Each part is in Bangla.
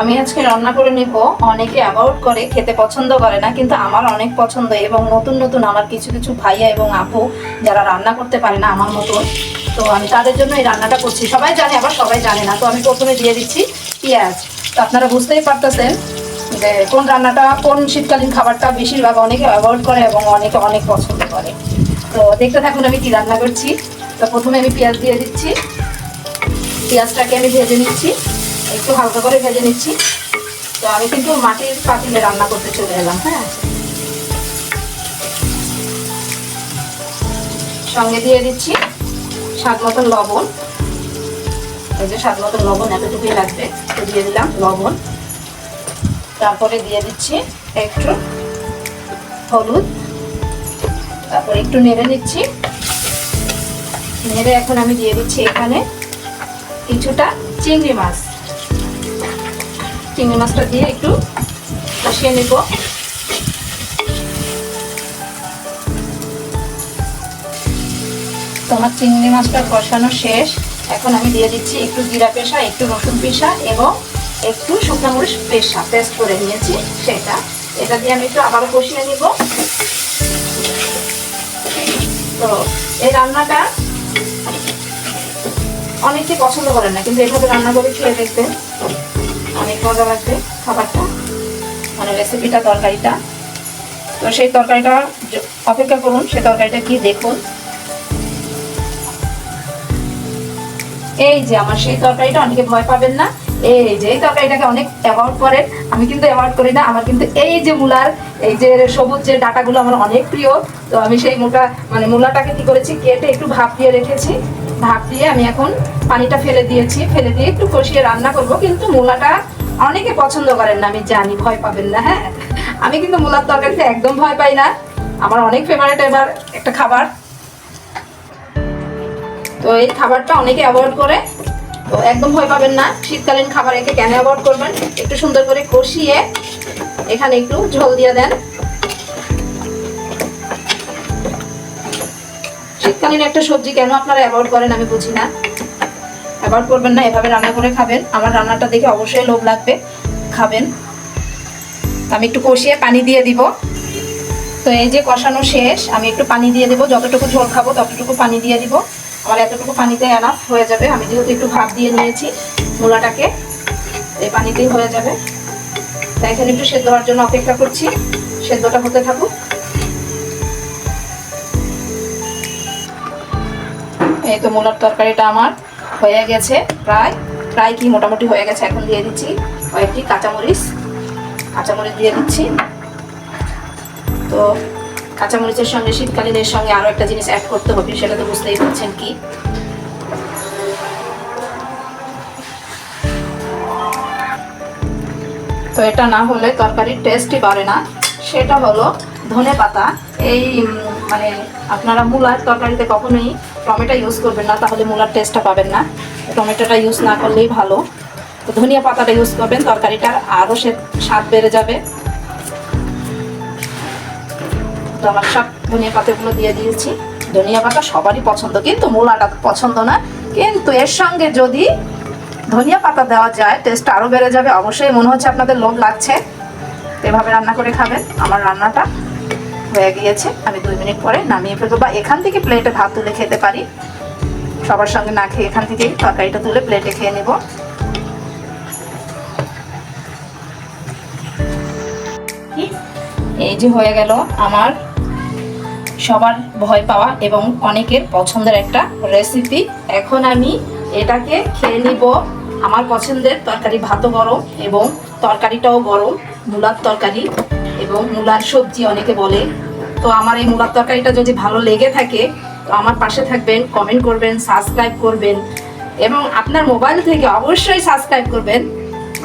আমি আজকে রান্না করে নিব। অনেকে অ্যাভয়েড করে, খেতে পছন্দ করে না, কিন্তু আমার অনেক পছন্দ এবং নতুন নতুন আমার কিছু কিছু ভাইয়া এবং আপু যারা রান্না করতে পারে না আমার মতন। তো আমি তাদের জন্য এই রান্নাটা করছি। সবাই জানে, আবার সবাই জানে না। তো আমি প্রথমে দিয়ে দিচ্ছি পেঁয়াজ। তো আপনারা বুঝতেই পারতেছেন যে কোন রান্নাটা, কোন শীতকালীন খাবারটা বেশিরভাগ অনেকে অ্যাভয়েড করে এবং অনেকে অনেক পছন্দ করে। তো দেখতে থাকুন আমি কি রান্না করছি। তো প্রথমে আমি পেঁয়াজ দিয়ে দিচ্ছি। পেঁয়াজটাকে আমি ভেজে নিচ্ছি। একটু হালকা করে ভেজে নিচ্ছি। তো আমি কিন্তু মাটির পাতিলে রান্না করতে চলে এলাম হ্যাঁ? সঙ্গে দিয়ে দিচ্ছি স্বাদ মতন লবণ। এই যে স্বাদ মতন লবণ এতটুকুই লাগবে, তো দিয়ে দিলাম লবণ। তারপরে দিয়ে দিচ্ছি একটু হলুদ। তারপরে একটু নেড়ে নিচ্ছি। নেড়ে এখন আমি দিয়ে দিচ্ছি এখানে কিছুটা চিংড়ি মাছ। চিংড়ি মাছটা দিয়ে একটু কষিয়ে নেব। তোমার চিংড়ি মাছটা কষানো শেষ। এখন আমি দিয়ে দিচ্ছি একটু জিরা পেশা, একটু রসুন পেশা এবং একটু শুকনো মরিচ পেশা, পেস্ট করে নিয়েছি সেটা। এটা দিয়ে আমি একটু আবারও কষিয়ে নিব। তো এই রান্নাটা অনেকে পছন্দ করেন না, কিন্তু এভাবে রান্না করে খেয়ে দেখবেন। অনেক মজা লাগবে খাবারটা। মানে রেসিপিটা তরকারিটা। তো সেই তরকারিটা অপেক্ষা করুন, সেই তরকারিটা কি দেখুন। এই যে আমার সেই তরকারিটা, অনেকে ভয় পাবেন না। এই যে এই তরকারিটাকে অনেক অ্যাভয়েড করেন। আমি কিন্তু অ্যাভয়েড করি না, আমার কিন্তু এই যে মূলার, এই যে সবুজ যে ডাটাগুলো আমার অনেক প্রিয়। তো আমি সেই মূলা মানে মূলাটাকে কি করেছি, কেটে একটু ভাপ দিয়ে রেখেছি। ভাপ দিয়ে আমি এখন পানিটা ফেলে দিয়েছি। ফেলে দিয়ে একটু কষিয়ে রান্না করব, কিন্তু মূলাটা অনেকে পছন্দ করেন না, আমি জানি, ভয় পাবেন না হ্যাঁ? আমি কিন্তু মূলার তরকারিতে একদম ভয় পাই না। আমার অনেক ফেভারিট এবার একটা খাবার। তো এই খাবারটা অনেকে অ্যাভয়েড করে, তো একদম ভয় পাবেন না। শীতকালীন খাবার একে কেন অ্যাভয়েড করবেন? একটু সুন্দর করে কষিয়ে এখানে একটু ঝোল দিয়ে দেন। শীতকালীন একটা সবজি কেন আপনারা অ্যাভয়েড করেন আমি বুঝি না। অ্যাভয়েড করবেন না, এভাবে রান্না করে খাবেন। আমার রান্নাটা দেখে অবশ্যই লোভ লাগবে, খাবেন। আমি একটু কষিয়ে পানি দিয়ে দিব। তো এই যে কষানো শেষ, আমি একটু পানি দিয়ে দেবো। যতটুকু ঝোল খাব, ততটুকু পানি দিয়ে দিব। আমার এতটুকু পানিতে এনাফ হয়ে যাবে। আমি যেহেতু একটু ভাপ দিয়ে নিয়েছি মূলাটাকে, এই পানিতেই হয়ে যাবে। তাই এখানে একটু সেদ্ধ হওয়ার জন্য অপেক্ষা করছি। সেদ্ধটা হতে থাকুক। এই তো মূলার তরকারিটা আমার। হয়ে গেছে প্রায়। প্রায় কি মোটামুটি হয়ে গেছে, এখন দিয়ে দিচ্ছি কয়েকটি কাঁচামরিচ। কাঁচামরিচ দিয়ে দিচ্ছি। তো কাঁচামরিচের সঙ্গে, শীতকালীনের সঙ্গে আরও একটা জিনিস অ্যাড করতে হবে, সেটা তো বুঝতেই পারছেন কি। তো এটা না হলে তরকারির টেস্টই বাড়ে না। সেটা হলো ধনে পাতা, এই মানে আপনারা মূলার তরকারিতে কখনোই টমেটো ইউজ করবেন না, তাহলে মূলার টেস্টটা পাবেন না। টমেটোটা ইউজ না করলেই ভালো। তো ধনিয়া পাতাটা ইউজ করবেন, তরকারিটার আরও সে স্বাদ বেড়ে যাবে। তো আমার সব ধনিয়া পাতাগুলো দিয়ে দিয়েছি। ধনিয়া পাতা সবারই পছন্দ, কিন্তু মূলাটা পছন্দ না। কিন্তু এর সঙ্গে যদি ধনিয়া পাতা দেওয়া যায় টেস্ট আরও বেড়ে যাবে। অবশ্যই মনে হচ্ছে আপনাদের লোভ লাগছে। এভাবে রান্না করে খাবেন আমার রান্নাটা। হয়ে গিয়েছে। আমি দুই মিনিট পরে নামিয়ে ফেলব বা এখান থেকে প্লেটে ভাত তুলে খেতে পারি। সবার সঙ্গে না খেয়ে এখান থেকেই তরকারিটা তুলে প্লেটে খেয়ে নেব। এই যে হয়ে গেল আমার সবার ভয় পাওয়া এবং অনেকের পছন্দের একটা রেসিপি এখন আমি এটাকে খেয়ে নিব। আমার পছন্দের তরকারি ভাতও গরম এবং তরকারিটাও গরম, মূলার তরকারি। এবং মূলার সবজি অনেকে বলে। তো আমার এই মূলার তরকারিটা যদি ভালো লেগে থাকে, তো আমার পাশে থাকবেন কমেন্ট করবেন সাবস্ক্রাইব করবেন এবং আপনার মোবাইল থেকে অবশ্যই সাবস্ক্রাইব করবেন।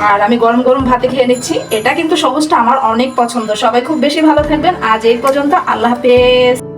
আর আমি গরম গরম ভাতে খেয়ে নিচ্ছি। এটা কিন্তু সবুজটা আমার অনেক পছন্দ। সবাই খুব বেশি ভালো থাকবেন। আজ এই পর্যন্ত। আল্লাহ হাফেজ।